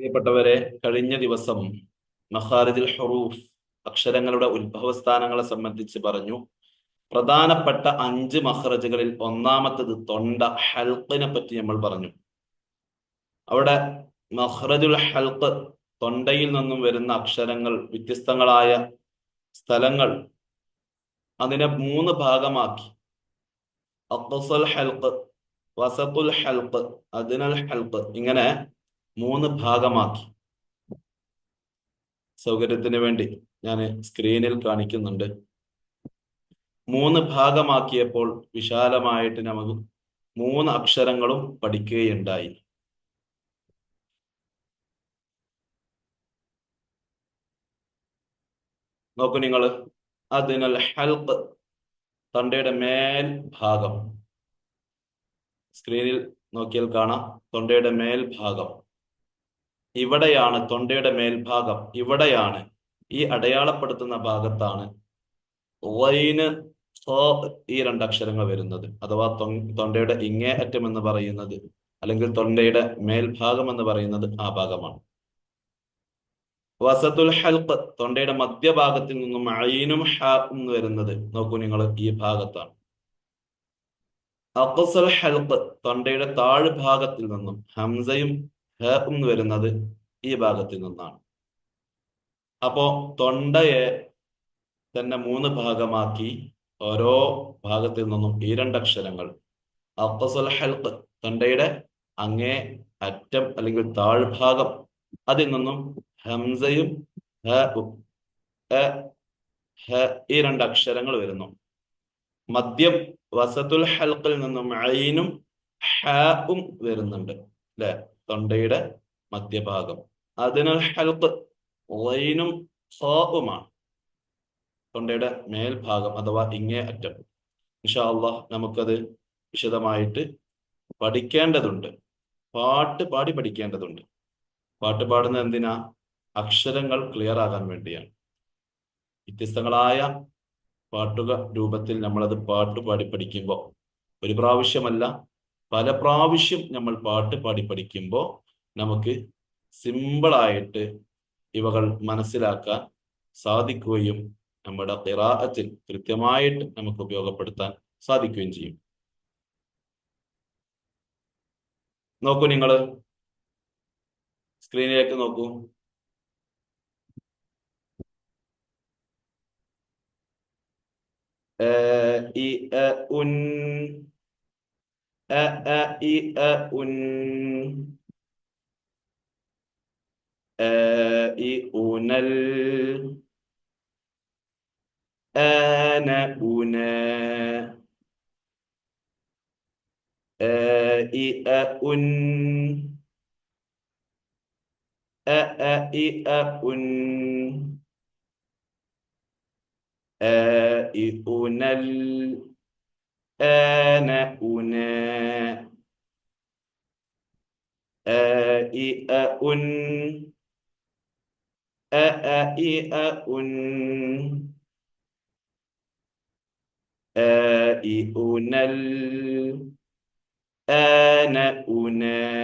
പ്രിയപ്പെട്ടവരെ കഴിഞ്ഞ ദിവസം മഹാരിദിൽ ഹറൂഫ് അക്ഷരങ്ങളുടെ ഉത്ഭവസ്ഥാനങ്ങളെ സംബന്ധിച്ച് പറഞ്ഞു. പ്രധാനപ്പെട്ട അഞ്ച് മഹ്റജുകളിൽ ഒന്നാമത്തത് തൊണ്ട ഹൽക്കിനെ പറ്റി നമ്മൾ പറഞ്ഞു. അവിടെ മഹ്റജുൽ ഹൽക്ക് തൊണ്ടയിൽ നിന്നും വരുന്ന അക്ഷരങ്ങൾ വ്യത്യസ്തങ്ങളായ സ്ഥലങ്ങൾ അതിനെ മൂന്ന് ഭാഗമാക്കി. അക്സൽ ഹൽക്ക് വസത്തുൽ ഹൽക്ക് അദിനൽ ഹൽക്ക് ഇങ്ങനെ മൂന്ന് ഭാഗമാക്കി. സൗകര്യത്തിന് വേണ്ടി ഞാൻ സ്ക്രീനിൽ കാണിക്കുന്നുണ്ട്. മൂന്ന് ഭാഗമാക്കിയപ്പോൾ വിശാലമായിട്ട് നമുക്ക് മൂന്ന് അക്ഷരങ്ങളും പഠിക്കുകയുണ്ടായി. നോക്കൂ നിങ്ങൾ. അതിനാൽ ഹൽക്ക് തൊണ്ടയുടെ മേൽ ഭാഗം. സ്ക്രീനിൽ നോക്കിയാൽ കാണാം. തൊണ്ടയുടെ മേൽ ഭാഗം. ഇവിടെയാണ് തൊണ്ടയുടെ മേൽഭാഗം. ഇവിടെയാണ്. ഈ അടയാളപ്പെടുത്തുന്ന ഭാഗത്താണ് വൈന് ഈ രണ്ടക്ഷരങ്ങൾ വരുന്നത്. അഥവാ തൊണ്ടയുടെ ഇങ്ങേ അറ്റം എന്ന് പറയുന്നത് അല്ലെങ്കിൽ തൊണ്ടയുടെ മേൽഭാഗം എന്ന് പറയുന്നത് ആ ഭാഗമാണ്. വസത്തുൽ ഹൽക്ക് തൊണ്ടയുടെ മധ്യഭാഗത്തിൽ നിന്നും അയിനും ഹാക്കും വരുന്നത്. നോക്കൂ നിങ്ങൾ ഈ ഭാഗത്താണ്. അക്സൽ ഹൽക്ക് തൊണ്ടയുടെ താഴ്ഭാഗത്തിൽ നിന്നും ഹംസയും ഹേക്കും വരുന്നത് ഈ ഭാഗത്തിൽ നിന്നാണ്. അപ്പോ തൊണ്ടയെ തന്നെ മൂന്ന് ഭാഗമാക്കി ഓരോ ഭാഗത്തിൽ നിന്നും ഈ രണ്ടക്ഷരങ്ങൾ ഹൽക്ക് തൊണ്ടയുടെ അങ്ങേ അറ്റം അല്ലെങ്കിൽ താഴ്ഭാഗം. അതിൽ നിന്നും ഹംസയും ഈ രണ്ട് അക്ഷരങ്ങൾ വരുന്നു. മദ്യം വസത്തുൽ ഹൽക്കിൽ നിന്നും ഐനും ഹും വരുന്നുണ്ട്. അല്ലെ തൊണ്ടയുടെ മധ്യഭാഗം. അതിനാൽ ഹൽക്ക് വൈനും സോപ്പുമാണ് തൊണ്ടയുടെ മേൽഭാഗം അഥവാ ഇങ്ങേ അറ്റം. ഇൻഷാ നമുക്കത് വിശദമായിട്ട് പഠിക്കേണ്ടതുണ്ട്. പാട്ട് പാടി പഠിക്കേണ്ടതുണ്ട്. പാട്ട് പാടുന്ന എന്തിനാ? അക്ഷരങ്ങൾ ക്ലിയർ ആകാൻ വേണ്ടിയാണ്. വ്യത്യസ്തങ്ങളായ പാട്ടുക രൂപത്തിൽ നമ്മളത് പാട്ട് പാടി പഠിക്കുമ്പോൾ ഒരു പ്രാവശ്യമല്ല പല പ്രാവശ്യം നമ്മൾ പാട്ട് പാടി പഠിക്കുമ്പോൾ നമുക്ക് സിമ്പിളായിട്ട് ഇവകൾ മനസ്സിലാക്കാൻ സാധിക്കുകയും നമ്മുടെ തിറാഹത്തിൽ കൃത്യമായിട്ട് നമുക്ക് ഉപയോഗപ്പെടുത്താൻ സാധിക്കുകയും ചെയ്യും. നോക്കൂ നിങ്ങൾ സ്ക്രീനിലേക്ക് നോക്കൂ. ഇ ഉൻ അ അ ഇ അ ഉൻ ആ ഇ ഉനൽ ആന ഉന ആ ഇ അ ഉൻ അ അ ഇ അ ഉൻ ആ E ഉനൽ آن أنا آئئ أن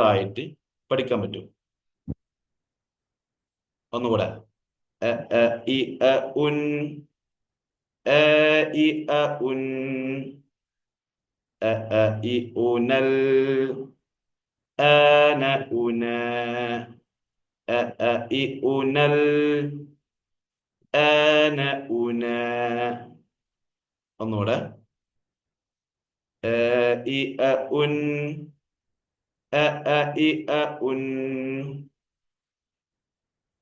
أئئ Vamos morar. A, a, i, a, un. A, i, a, un. A, a, i, unal. Ana, una. A, a, i, unal. Ana, una. Vamos morar. A, i, a, un. A, a, i, a, un.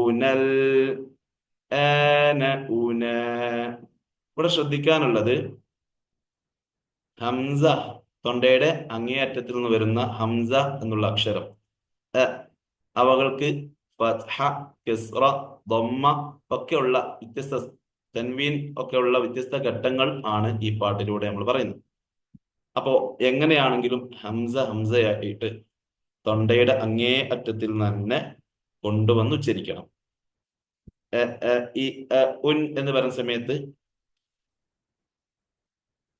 ഉനൽ ഉന. ഇവിടെ ശ്രദ്ധിക്കാനുള്ളത് ഹംസ തൊണ്ടയുടെ അങ്ങേയറ്റത്തിൽ നിന്ന് വരുന്ന ഹംസ എന്നുള്ള അക്ഷരം. അവകൾക്ക് ഫത്ഹ കിസ്റ ദൊമ്മ ഒക്കെയുള്ള വ്യത്യസ്ത തൻവീൻ ഒക്കെയുള്ള വ്യത്യസ്ത ഘട്ടങ്ങൾ ആണ് ഈ പാട്ടിലൂടെ നമ്മൾ പറയുന്നത്. അപ്പോ എങ്ങനെയാണെങ്കിലും ഹംസ ഹംസയായിട്ട് തൊണ്ടയുടെ അങ്ങേ അറ്റത്തിൽ തന്നെ കൊണ്ടുവന്ന് ഉച്ചരിക്കണം ഈ ഉൻ എന്ന് പറയുന്ന സമയത്ത്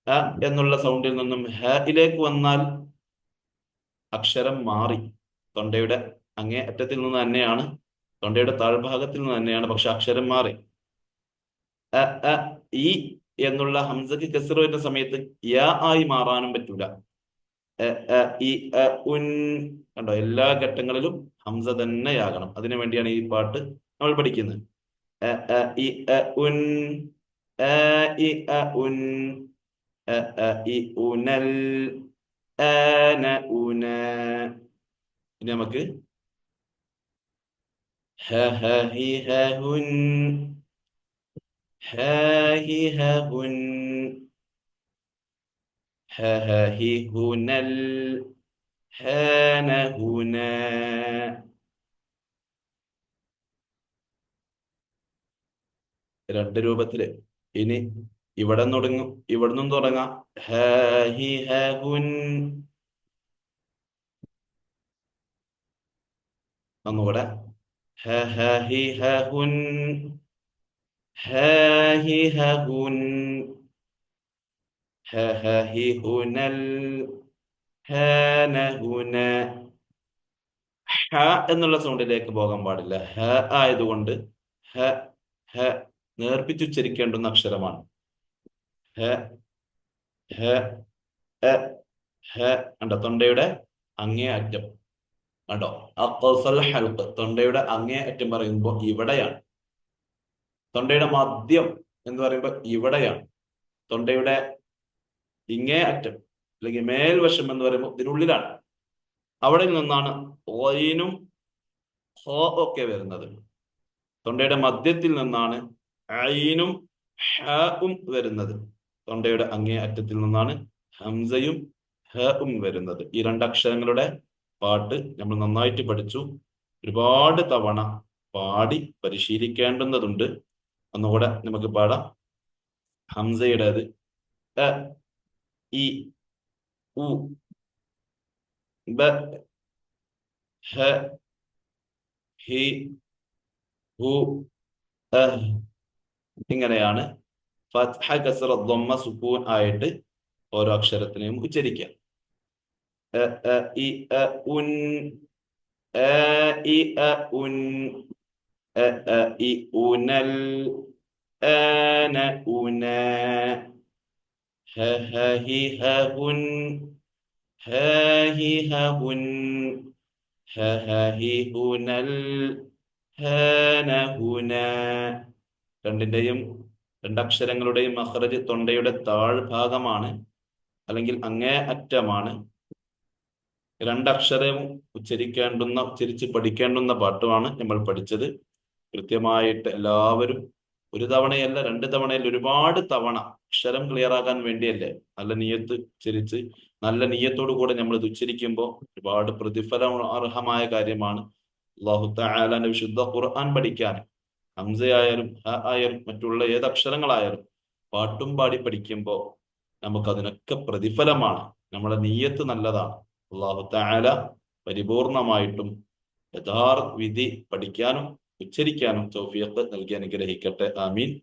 അ എന്നുള്ള സൗണ്ടിൽ നിന്നും ഹയിലേക്ക് വന്നാൽ അക്ഷരം മാറി. തൊണ്ടയുടെ അങ്ങേ അറ്റത്തിൽ നിന്ന് തന്നെയാണ് തൊണ്ടയുടെ താഴ്ഭാഗത്തിൽ നിന്ന് തന്നെയാണ് പക്ഷെ അക്ഷരം മാറി. എന്നുള്ള ഹംസക്ക് കെസർ വരുന്ന സമയത്ത് യാ ആയി മാറാനും പറ്റൂല. കണ്ടോ? എല്ലാ ഘട്ടങ്ങളിലും ഹംസ തന്നെയാകണം അതിനു വേണ്ടിയാണ് ഈ പാട്ട് നമ്മൾ പഠിക്കുന്നത്. ഇനി നമുക്ക് ഹ ഹ ഹി ഹുൻ. ഹ ഹുൻ. ഹ هنا ഹി هنا രണ്ട് രൂപത്തിൽ ഇനി ഇവിടെ തുടങ്ങും ഇവിടെ നിന്നും തുടങ്ങാം. ഹ ഹുൻ. ഒന്നുകൂടെ. ഹി ഹുൻ. ഹി ഹുൻ. ഹ ഹി ഹുനൽ ഹാന ഹുന ഹ എന്നുള്ള സൗണ്ടിലേക്ക് പോകാൻ പാടില്ല. ഹ ആയതുകൊണ്ട് ഹ ഹ നേർപ്പിച്ചുച്ചരിക്കേണ്ടുന്ന അക്ഷരമാണ്. ഹ ഹ ഹ കണ്ടോ? തൊണ്ടയുടെ അങ്ങേ അറ്റം. കണ്ടോ? അക്കോസൽ ഹെൽപ്പ് തൊണ്ടയുടെ അങ്ങേ അറ്റം പറയുമ്പോൾ ഇവിടെയാണ്. തൊണ്ടയുടെ മദ്യം എന്ന് പറയുമ്പോൾ ഇവിടെയാണ്. തൊണ്ടയുടെ ഇങ്ങേ അറ്റം അല്ലെങ്കിൽ മേൽവശം എന്ന് പറയുമ്പോൾ ഇതിനുള്ളിലാണ്. അവിടെ നിന്നാണ് ഓയിനും ഹോ ഒക്കെ വരുന്നത്. തൊണ്ടയുടെ മധ്യത്തിൽ നിന്നാണ് ഐനും ഹും വരുന്നത്. തൊണ്ടയുടെ അങ്ങേ അറ്റത്തിൽ നിന്നാണ് ഹംസയും ഹും വരുന്നത്. ഈ രണ്ടക്ഷരങ്ങളുടെ പാട്ട് നമ്മൾ നന്നായിട്ട് പഠിച്ചു. ഒരുപാട് തവണ പാടി പരിശീലിക്കേണ്ടുന്നതുണ്ട്. ഒന്നുകൂടെ നമുക്ക് പാടാം. ഹംസയുടേത് എ ഇ ഉ ബ ഹ ഹി ഹു അഹ് ഇങ്ങനെയാണ് ഫത്ഹ കസ്റ ദ്വമ്മ സുക്കൂൻ ആയിട്ട് ഓരോ അക്ഷരത്തിനെയും ഉച്ചരിക്കുക A, A, E, A, Un A, E, A, Un A, A, E, ഉനൽ ആന ഉന ഹ ഹ ഹി ഹനഹുന രണ്ടിന്റെയും രണ്ടക്ഷരങ്ങളുടെയും മഹ്റജ് തൊണ്ടയുടെ താഴ്ഭാഗമാണ് അല്ലെങ്കിൽ അങ്ങേ അറ്റമാണ്. രണ്ടക്ഷരവും ഉച്ചരിക്കേണ്ടുന്ന ഉച്ചരിച്ച് പഠിക്കേണ്ടുന്ന പാട്ടുമാണ് നമ്മൾ പഠിച്ചത്. കൃത്യമായിട്ട് എല്ലാവരും ഒരു തവണയല്ല രണ്ട് തവണയല്ല ഒരുപാട് തവണ അക്ഷരം ക്ലിയർ ആകാൻ വേണ്ടിയല്ലേ നല്ല നീയത്ത് ഉച്ചരിച്ച് നല്ല നീയത്തോടു കൂടെ നമ്മൾ ഇത് ഉച്ചരിക്കുമ്പോൾ ഒരുപാട് പ്രതിഫലം അർഹമായ കാര്യമാണ്. അള്ളാഹു താലാന്റെ വിശുദ്ധ ഖുർആൻ പഠിക്കാൻ ഹംസയായാലും ആയാലും മറ്റുള്ള ഏത് അക്ഷരങ്ങളായാലും പാട്ടും പാടി പഠിക്കുമ്പോൾ നമുക്ക് അതിനൊക്കെ പ്രതിഫലമാണ്. നമ്മുടെ നീയത്ത് നല്ലതാണ്. അള്ളാഹു തആല പരിപൂർണമായിട്ടും യഥാർത്ഥ വിധി പഠിക്കാനും ഉച്ചരിക്കാനും തൗഫീഖ് നൽകി അനുഗ്രഹിക്കട്ടെ. ആമീൻ.